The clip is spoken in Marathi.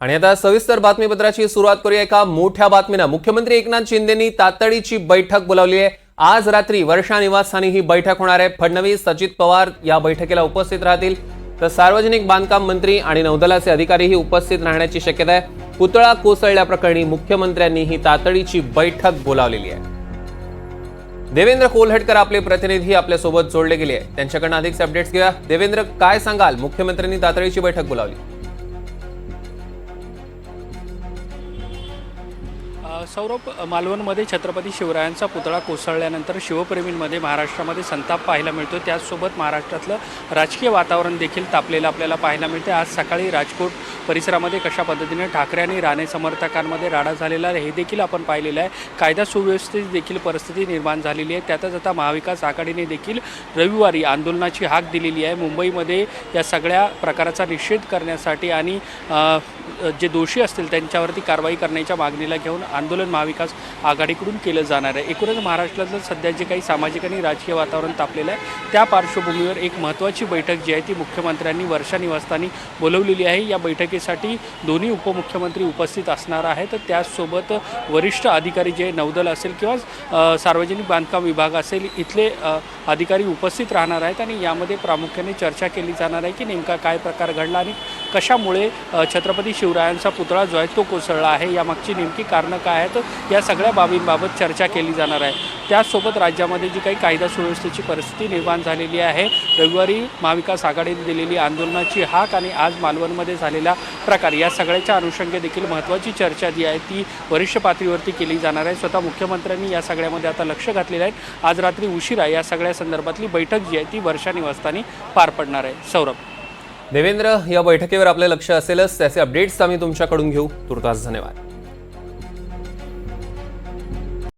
आणि आता सविस्तर बातमीपत्राची सुरुवात करूया. एका मोठ्या बातमीनं मुख्यमंत्री एकनाथ शिंदेनी तातडीची बैठक बोलावली आहे. आज रात्री वर्षा निवासस्थानी ही बैठक होणार आहे. फडणवीस अजित पवार या बैठकीला उपस्थित राहतील. तर सार्वजनिक बांधकाम मंत्री आणि नौदलाचे अधिकारीही उपस्थित राहण्याची शक्यता आहे. पुतळा कोसळल्याप्रकरणी मुख्यमंत्र्यांनी ही तातडीची बैठक बोलावलेली आहे. देवेंद्र कोल्हटकर आपले प्रतिनिधी आपल्यासोबत जोडले गेले आहे त्यांच्याकडनं अधिकचे अपडेट्स घ्या देवेंद्र काय सांगाल? मुख्यमंत्र्यांनी तातडीची बैठक बोलावली. सौरभ मालवणमध्ये छत्रपती शिवरायांचा पुतळा कोसळल्यानंतर शिवप्रेमींमध्ये महाराष्ट्रामध्ये संताप पाहायला मिळतो त्याचसोबत महाराष्ट्रातलं राजकीय वातावरण देखील तापलेलं आपल्याला पाहायला मिळते आज सकाळी राजकोट परिसरामध्ये कशा पद्धतीने ठाकरे आणि राणे समर्थकांमध्ये राडा झालेला आहे हे देखील आपण पाहिलेलं आहे. कायदा सुव्यवस्थेची देखील परिस्थिती निर्माण झालेली आहे. त्यातच आता महाविकास आघाडीने देखील रविवारी आंदोलनाची हाक दिलेली आहे. मुंबईमध्ये या सगळ्या प्रकाराचा निषेध करण्यासाठी आणि जे दोषी असतील त्यांच्यावरती कारवाई करण्याच्या मागणीला घेऊन आंदोलन आंदोलन महाविकास आघाडीकडून केलं जाणार आहे. एकूणच महाराष्ट्रातलं सध्या जे काही सामाजिक आणि राजकीय वातावरण तापलेलं आहे त्या पार्श्वभूमीवर एक महत्त्वाची बैठक जी आहे ती मुख्यमंत्र्यांनी वर्षा निवासस्थानी बोलवलेली आहे. या बैठकीसाठी दोन्ही उपमुख्यमंत्री उपस्थित असणार आहेत. तर त्याचसोबत वरिष्ठ अधिकारी जे नौदल असेल किंवा सार्वजनिक बांधकाम विभाग असेल इथले अधिकारी उपस्थित राहणार आहेत आणि यामध्ये प्रामुख्याने चर्चा केली जाणार आहे की नेमका काय प्रकार घडला आणि कशामुळे छत्रपती शिवरायांचा पुतळा जो आहे तो कोसळला आहे? यामागची नेमकी कारणं काय आहेत? या सगळ्या बाबींबाबत चर्चा केली जाणार आहे. त्याचसोबत राज्यामध्ये जी काही कायदा सुव्यवस्थेची परिस्थिती निर्माण झालेली आहे रविवारी महाविकास आघाडीने दिलेली आंदोलनाची हाक आणि आज मालवणमध्ये झालेला प्रकार या सगळ्याच्या अनुषंगे देखील महत्त्वाची चर्चा जी आहे ती वरिष्ठ पातळीवरती केली जाणार आहे. स्वतः मुख्यमंत्र्यांनी या सगळ्यामध्ये आता लक्ष घातलेलं आहे. आज रात्री उशिरा या सगळ्या संदर्भातली बैठक जी आहे ती वर्षा निवासस्थानी पार पडणार आहे. सौरभ. देवेंद्र या बैठकीवर आपलं लक्ष असेलच. त्याचे अपडेट्स आम्ही तुमच्याकडून घेऊ. तुर्तास धन्यवाद.